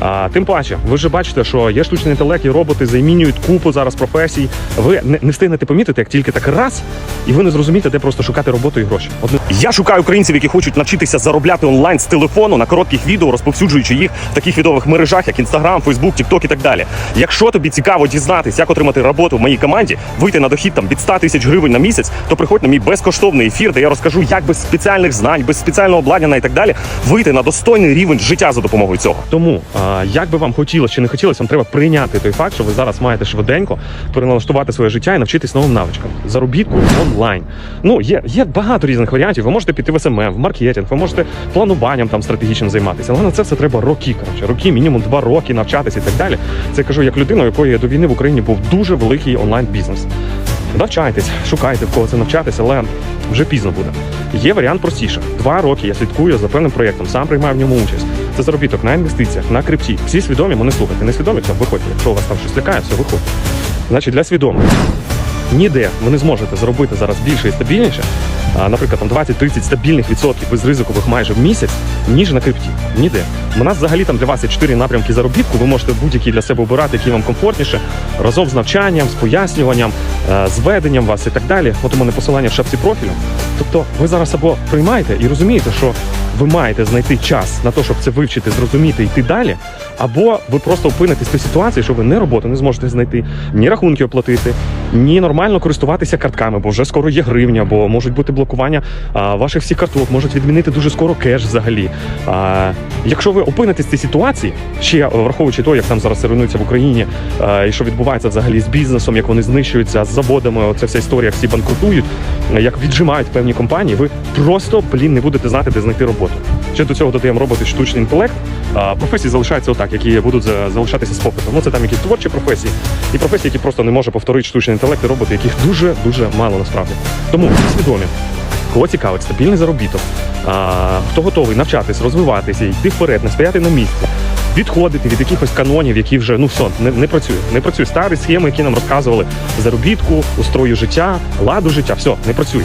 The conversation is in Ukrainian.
А, тим паче, ви вже бачите, що є штучний інтелект і роботи замінюють купу зараз професій. Ви не, не встигнете помітити, як тільки так раз, і ви не зрозумієте, де просто шукати роботу і гроші. Одне- Я шукаю українців, які хочуть навчитися заробляти онлайн з телефону на коротких відео, розповсюджуючи їх в таких відових мережах, як Instagram, Facebook, TikTok і так далі. Якщо тобі цікаво дізнатись, як отримати роботу в моїй команді, вийти на дохід там від 100 тисяч гривень на місяць, то приходь на мій безкоштовний ефір, де я розкажу, як без спеціальних знань, без спеціального обладнання і так далі вийти на достойний рівень життя за допомогою цього. Тому а, як би вам хотілося чи не хотілося, вам треба прийняти той факт, що ви зараз маєте швиденько переналаштувати своє життя і навчитись новим навичкам. Заробітку онлайн. Ну є, є багато різних варіантів. Ви можете піти в СММ, в маркетинг, ви можете плануванням там стратегічним займатися. Але на це все треба роки. Коротше, роки, мінімум два роки навчатися і так далі. Це я кажу як людина, у якої до війни в Україні був дуже великий онлайн бізнес. Навчайтесь, шукайте в кого це навчатися, але вже пізно буде. Є варіант простіше. Два роки я слідкую за певним проєктом, сам приймаю в ньому участь. Це заробіток на інвестиціях, на крипті. Всі свідомі, мене слухайте. Не свідомі, то виходьте. Якщо у вас там щось лякає, все виходьте. Значить, для свідомих. Ніде ви не зможете зробити зараз більше і стабільніше, а, наприклад, там 20-30 стабільних відсотків без ризикових майже в місяць, ніж на крипті. Ніде. У нас взагалі там для вас є чотири напрямки заробітку. Ви можете будь-який для себе обирати, який вам комфортніше, разом з навчанням, з пояснюванням, е, з веденням вас і так далі. От у мене посилання в шапці профілю. Тобто, ви зараз або приймаєте і розумієте, що ви маєте знайти час на те, щоб це вивчити, зрозуміти йти далі, або ви просто опинитесь в ситуації, що ви не роботу не зможете знайти, ні рахунки оплатити, ні нормально користуватися картками, бо вже скоро є гривня, бо можуть бути блокування а, ваших всіх карток, можуть відмінити дуже скоро кеш взагалі. А, якщо ви опинитесь в цій ситуації, ще е, враховуючи те, як там зараз руйнується в Україні, а, і що відбувається взагалі з бізнесом, як вони знищуються з заводами, оця вся історія, всі банкрутують, е, як віджимають певні компанії, ви просто блін не будете знати, де знайти роботу. Ще до цього додаємо роботи штучний інтелект. А, професії залишаються отак, які будуть залишатися з попитом. Ну це там якісь творчі професії, і професії, які просто не може повторити штучний інтелект і роботи, яких дуже дуже мало насправді. Тому свідомі. Кого цікавить стабільний заробіток, а, хто готовий навчатись, розвиватися, йти вперед, не стояти на місці, відходити від якихось канонів, які вже ну все не, не працює. Не працює старі схеми, які нам розказували заробітку, устрою життя, ладу життя, все не працює.